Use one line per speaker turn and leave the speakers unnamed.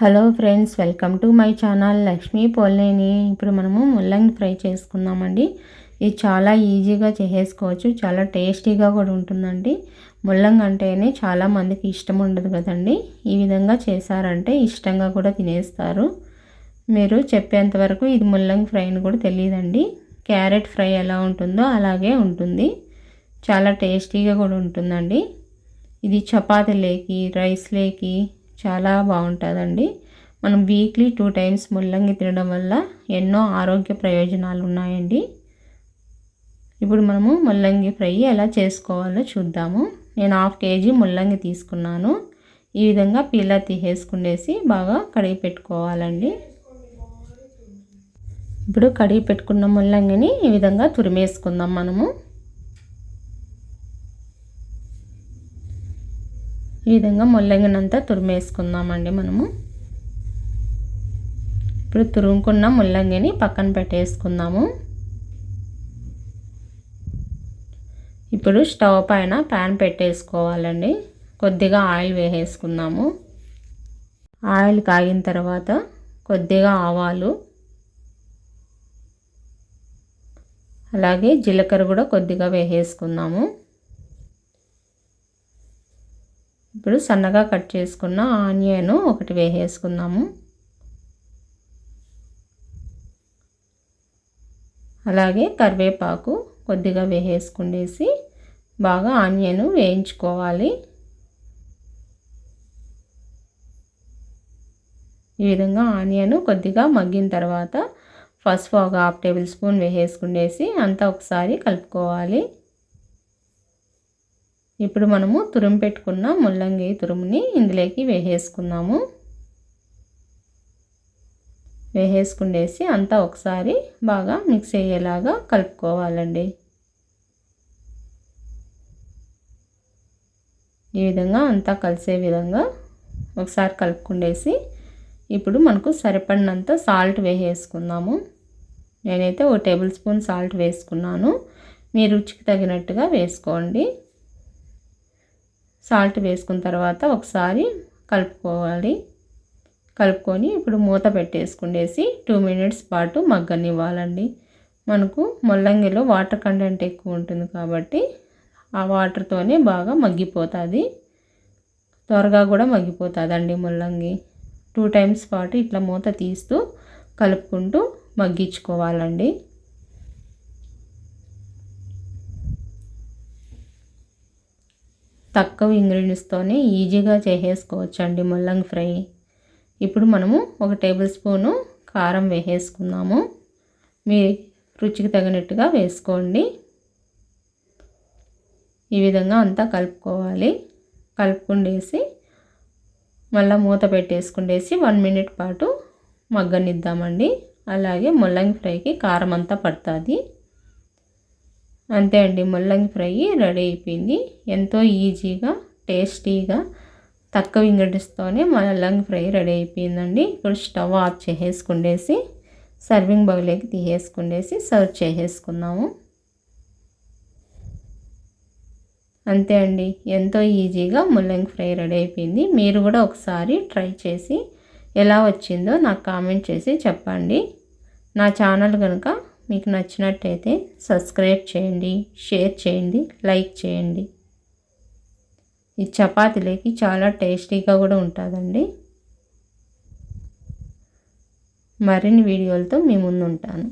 Hello friends welcome to my channel Lakshmi పోలేని ఇప్పుడు మనము ముల్లంగి ఫ్రై చేసుకుందామండి. ఇది చాలా ఈజీగా చేసేసుకోవచ్చు చాలా టేస్టీగా కూడా ఉంటుందండి. ముల్లంగి అంటేనే చాలామందికి ఇష్టం ఉండదు కదండి. ఈ విధంగా చేశారంటే ఇష్టంగా కూడా తినేస్తారు. మీరు చెప్పేంత వరకు ఇది ముల్లంగి ఫ్రై అని కూడా తెలియదండి. క్యారెట్ ఫ్రై ఎలా ఉంటుందో అలాగే ఉంటుంది. చాలా టేస్టీగా కూడా ఉంటుందండి. ఇది చపాతీలేకి రైస్లేకి చాలా బాగుంటుందండి. మనం వీక్లీ టూ టైమ్స్ ముల్లంగి తినడం వల్ల ఎన్నో ఆరోగ్య ప్రయోజనాలు ఉన్నాయండి. ఇప్పుడు మనము ముల్లంగి ఫ్రై ఎలా చేసుకోవాలో చూద్దాము. నేను హాఫ్ కేజీ ముల్లంగి తీసుకున్నాను. ఈ విధంగా పీలా తీసేసుకునేసి బాగా కడిగి పెట్టుకోవాలండి. ఇప్పుడు కడిగి పెట్టుకున్న ముల్లంగిని ఈ విధంగా తురిమేసుకుందాం మనము. ఈ విధంగా ముల్లంగినంతా తురిమేసుకుందామండి మనము. ఇప్పుడు తురుముకున్న ముల్లంగిని పక్కన పెట్టేసుకుందాము. ఇప్పుడు స్టవ్ పైన ప్యాన్ పెట్టేసుకోవాలండి. కొద్దిగా ఆయిల్ వేసేసుకుందాము. ఆయిల్ కాగిన తర్వాత కొద్దిగా ఆవాలు అలాగే జీలకర్ర కూడా కొద్దిగా వేసేసుకుందాము. ఇప్పుడు సన్నగా కట్ చేసుకున్న ఆనియన్ ఒకటి వేసేసుకుందాము. అలాగే కరివేపాకు కొద్దిగా వేసేసుకునేసి బాగా ఆనియన్ వేయించుకోవాలి. ఈ విధంగా ఆనియన్ కొద్దిగా మగ్గిన తర్వాత పసుపు ఒక హాఫ్ టేబుల్ స్పూన్ వేసేసుకునేసి అంతా ఒకసారి కలుపుకోవాలి. ఇప్పుడు మనము తురుము పెట్టుకున్న ముల్లంగి తురుముని ఇందులోకి వేసేసుకుందాము. వేసేసుకుండేసి అంతా ఒకసారి బాగా మిక్స్ అయ్యేలాగా కలుపుకోవాలండి. ఈ విధంగా అంతా కలిసే విధంగా ఒకసారి కలుపుకుండేసి ఇప్పుడు మనకు సరిపడినంత సాల్ట్ వేసేసుకుందాము. నేనైతే ఒక టేబుల్ స్పూన్ సాల్ట్ వేసుకున్నాను. మీ రుచికి తగినట్టుగా వేసుకోండి. సాల్ట్ వేసుకున్న తర్వాత ఒకసారి కలుపుకోవాలి. కలుపుకొని ఇప్పుడు మూత పెట్టేసుకునేసి టూ మినిట్స్ పాటు మగ్గనివ్వాలండి. మనకు ముల్లంగిలో వాటర్ కంటెంట్ ఎక్కువ ఉంటుంది కాబట్టి ఆ వాటర్తోనే బాగా మగ్గిపోతుంది. త్వరగా కూడా మగ్గిపోతుందండి ముల్లంగి. టూ టైమ్స్ పాటు ఇట్లా మూత తీస్తూ కలుపుకుంటూ మగ్గించుకోవాలండి. తక్కువ ఇంగ్రీడియంట్స్తోనే ఈజీగా చేసేసుకోవచ్చండి ముల్లంగి ఫ్రై. ఇప్పుడు మనము ఒక టేబుల్ స్పూను కారం వేసేసుకుందాము. మీ రుచికి తగినట్టుగా వేసుకోండి. ఈ విధంగా అంతా కలుపుకోవాలి. కలుపుకుండేసి మళ్ళీ మూత పెట్టేసుకుండేసి వన్ మినిట్ పాటు మగ్గనిద్దామండి. అలాగే ముల్లంగి ఫ్రైకి కారం అంతా పడుతుంది. అంతే అండి ముల్లంగి ఫ్రై రెడీ అయిపోయింది. ఎంతో ఈజీగా టేస్టీగా తక్కువ ఇంగ్రీడియంట్స్తోనే ముల్లంగి ఫ్రై రెడీ అయిపోయిందండి. ఇప్పుడు స్టవ్ ఆఫ్ చేసేసుకుండేసి సర్వింగ్ బౌల్లోకి తీసేసుకుండేసి సర్వ్ చేసేసుకుందాము. అంతే అండి ఎంతో ఈజీగా ముల్లంగి ఫ్రై రెడీ అయిపోయింది. మీరు కూడా ఒకసారి ట్రై చేసి ఎలా వచ్చిందో నాకు కామెంట్ చేసి చెప్పండి. నా ఛానల్ కనుక మీకు నచ్చినట్టయితే సబ్స్క్రైబ్ చేయండి షేర్ చేయండి లైక్ చేయండి. ఈ చపాతీలకి చాలా టేస్టీగా కూడా ఉంటుందండి. మరిన్ని వీడియోలతో మీ ముందు ఉంటాను